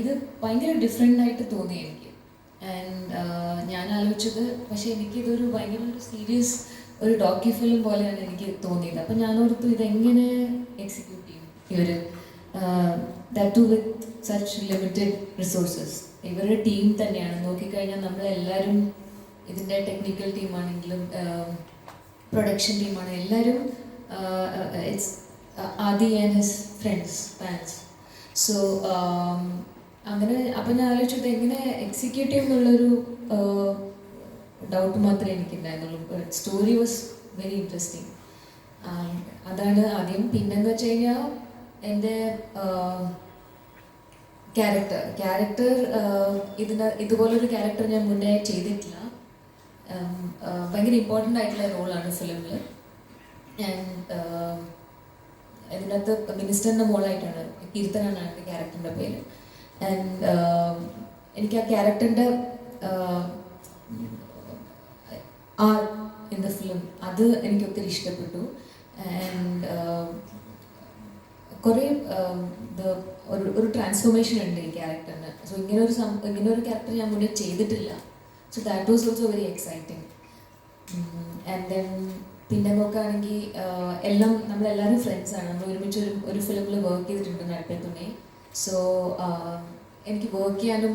ഇത് ഭയങ്കര ഡിഫറെന്റ് ആയിട്ട് തോന്നി എനിക്ക്. ആൻഡ് ഞാൻ ആലോചിച്ചത് പക്ഷേ എനിക്കിതൊരു ഭയങ്കര ഒരു സീരിയസ് ഒരു ഡോക്യു ഫിലിം പോലെയാണ് എനിക്ക് തോന്നിയത്. അപ്പം ഞാൻ ഓർത്തു ഇതെങ്ങനെ എക്സിക്യൂട്ട് ചെയ്യും? ഇവർ that too with such limited resources ഇവരുടെ ടീം തന്നെയാണ്. നോക്കിക്കഴിഞ്ഞാൽ നമ്മളെല്ലാവരും ഇതിന്റെ ടെക്നിക്കൽ ടീമാണെങ്കിലും പ്രൊഡക്ഷൻ ടീമാണ് എല്ലാവരും it's Adi and his friends fans so അങ്ങനെ അപ്പം ഞാൻ ആലോചിച്ചത് എങ്ങനെ എക്സിക്യൂട്ട് എന്നുള്ളൊരു ഡൗട്ട് മാത്രമേ എനിക്കുണ്ടായിരുന്നുള്ളൂ. സ്റ്റോറി വാസ് വെരി ഇൻട്രസ്റ്റിംഗ് അതാണ് ആദ്യം. പിന്നെന്ന് വെച്ച് കഴിഞ്ഞാൽ എന്റെ ക്യാരക്ടർ ക്യാരക്ടർ ഇതിന് ഇതുപോലൊരു ക്യാരക്ടർ ഞാൻ മുന്നേ ചെയ്തിട്ടില്ല. ഭയങ്കര ഇമ്പോർട്ടന്റ് ആയിട്ടുള്ള റോളാണ് ഫിലിമിൽ ഞാൻ ഇതിനകത്ത് മിനിസ്റ്ററിന്റെ മോളായിട്ടാണ് കീർത്തനാണ് എന്റെ ക്യാരക്ടറിന്റെ പേര്. ആൻഡ് എനിക്ക് ആ ക്യാരക്ടറിന്റെ ആ ഇൻ ദ ഫിലിം അത് എനിക്ക് ഒത്തിരി ഇഷ്ടപ്പെട്ടു. ആൻഡ് കുറേ ഇത് ഒരു ഒരു ട്രാൻസ്ഫോർമേഷൻ ഉണ്ട് ഈ ക്യാരക്ടറിന് സോ ഇങ്ങനെ ഒരു ഇങ്ങനെ ഒരു ക്യാരക്ടർ ഞാൻ മുന്നേ ചെയ്തിട്ടില്ല. So that was also very exciting and then പിന്നെ നോക്കുകയാണെങ്കിൽ എല്ലാം നമ്മളെല്ലാവരും ഫ്രണ്ട്സാണ് നമ്മൾ ഒരുമിച്ച് ഒരു ഒരു ഫിലിമിൽ വർക്ക് ചെയ്തിട്ടുണ്ട് നടപ്പത്തുണി സോ എനിക്ക് വർക്ക് ചെയ്യാനും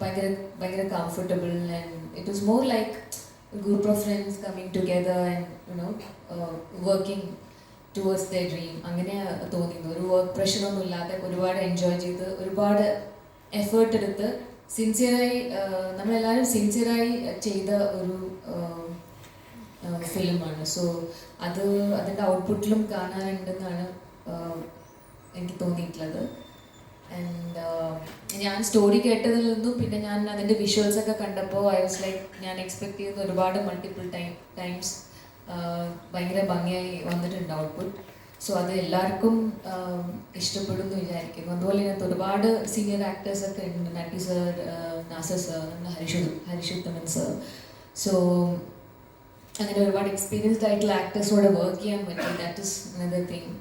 ഭയങ്കര ഭയങ്കര comfortable and it was more like group of friends coming together and you know working towards the dream അങ്ങനെ തോന്നിയിരുന്നു ഒരു വർക്ക് പ്രഷറൊന്നും ഇല്ലാതെ ഒരുപാട് എൻജോയ് ചെയ്ത് ഒരുപാട് എഫേർട്ട് എടുത്ത് സിൻസിയറായി നമ്മളെല്ലാവരും സിൻസിയറായി ചെയ്ത ഒരു ഫിലിമാണ്. സോ അത് അതിന്റെ ഔട്ട്പുട്ടിലും കാണാനുണ്ടെന്നാണ് എനിക്ക് തോന്നിയിട്ടുള്ളത്. ആൻഡ് ഞാൻ സ്റ്റോറി കേട്ടതിൽ നിന്നും പിന്നെ ഞാൻ അതിന്റെ വിഷ്വൽസ് ഒക്കെ കണ്ടപ്പോൾ ഐ വാസ് ലൈക്ക് ഞാൻ എക്സ്പെക്ട് ചെയ്യുന്ന ഒരുപാട് മൾട്ടിപ്പിൾ ടൈം ടൈംസ് ഭയങ്കര ഭംഗിയായി വന്നിട്ടുണ്ട് ഔട്ട്പുട്ട് സോ അത് എല്ലാവർക്കും ഇഷ്ടപ്പെടും എന്ന് വിചാരിക്കുന്നു. അതുപോലെ ഇതിനകത്ത് ഒരുപാട് സീനിയർ ആക്ടേഴ്സ് ഒക്കെ ഉണ്ട്. നട്ടി സർ നാസർ സർ നമ്മുടെ ഹരിഷു ഹരിഷുത്തമൻ സർ സോ അങ്ങനെ ഒരുപാട് എക്സ്പീരിയൻസ്ഡ് ആയിട്ടുള്ള ആക്ടേഴ്സോടെ വർക്ക് ചെയ്യാൻ പറ്റി. ദാറ്റ് ഇസ് അനദർ തിങ്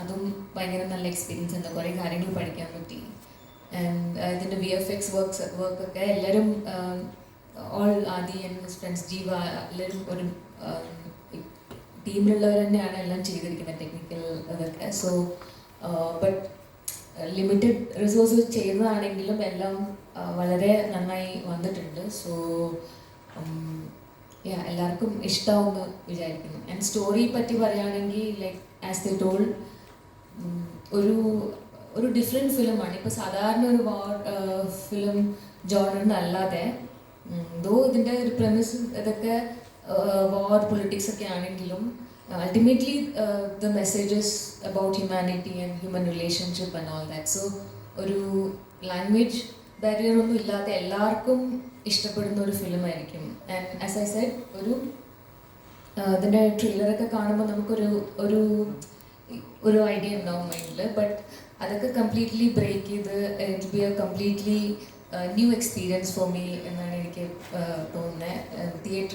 അതും ഭയങ്കര നല്ല എക്സ്പീരിയൻസ് ഉണ്ട് കുറേ കാര്യങ്ങൾ പഠിക്കാൻ പറ്റി. ആൻഡ് ഇതിന്റെ വി എഫ് എക്സ് വർക്ക്സ് വർക്കൊക്കെ എല്ലാവരും all Adhi and friends Jeeva എല്ലാവരും ഒരു ടീമിലുള്ളവർ തന്നെയാണ് എല്ലാം ചെയ്തിരിക്കുന്നത് ടെക്നിക്കൽ ഇതൊക്കെ. സോ ബട്ട് ലിമിറ്റഡ് റിസോഴ്സ് ചെയ്യുന്നതാണെങ്കിലും എല്ലാം ആ, വളരെ നന്നായി വന്നിട്ടുണ്ട്. സോ യാ എല്ലാവർക്കും ഇഷ്ടമാവുമെന്ന് വിചാരിക്കുന്നു. ആൻഡ് സ്റ്റോറി പറ്റി പറയുകയാണെങ്കിൽ ലൈക്ക് ആസ് ദ ടോൾ ഒരു ഒരു ഡിഫറെന്റ് ഫിലിമാണ് ഇപ്പോൾ സാധാരണ ഒരു വാർ ഫിലിം ജോണറിനല്ലാതെ ദോ ഇതിന്റെ ഒരു പ്രമിസ് ഇതൊക്കെ വാർ പൊളിറ്റിക്സ് ഒക്കെ ആണെങ്കിലും ultimately the messages about humanity and human relationship and all that so ഒരു ലാംഗ്വേജ് ബാരിയർ ഒന്നും ഇല്ലാതെ എല്ലാവർക്കും ഇഷ്ടപ്പെടുന്ന ഒരു ഫിലിമായിരിക്കും ആൻഡ് ആസ് ഐ സെഡ് ഒരു അതിന്റെ ട്രെയിലറൊക്കെ കാണുമ്പോൾ നമുക്കൊരു ഒരു ഒരു ഐഡിയ ഉണ്ടാവും മൈൻഡിൽ ബട്ട് അതൊക്കെ കംപ്ലീറ്റ്ലി ബ്രേക്ക് ചെയ്ത് it be a completely new experience for me എന്നാണ് എനിക്ക് തോന്നുന്നത് തിയേറ്റർ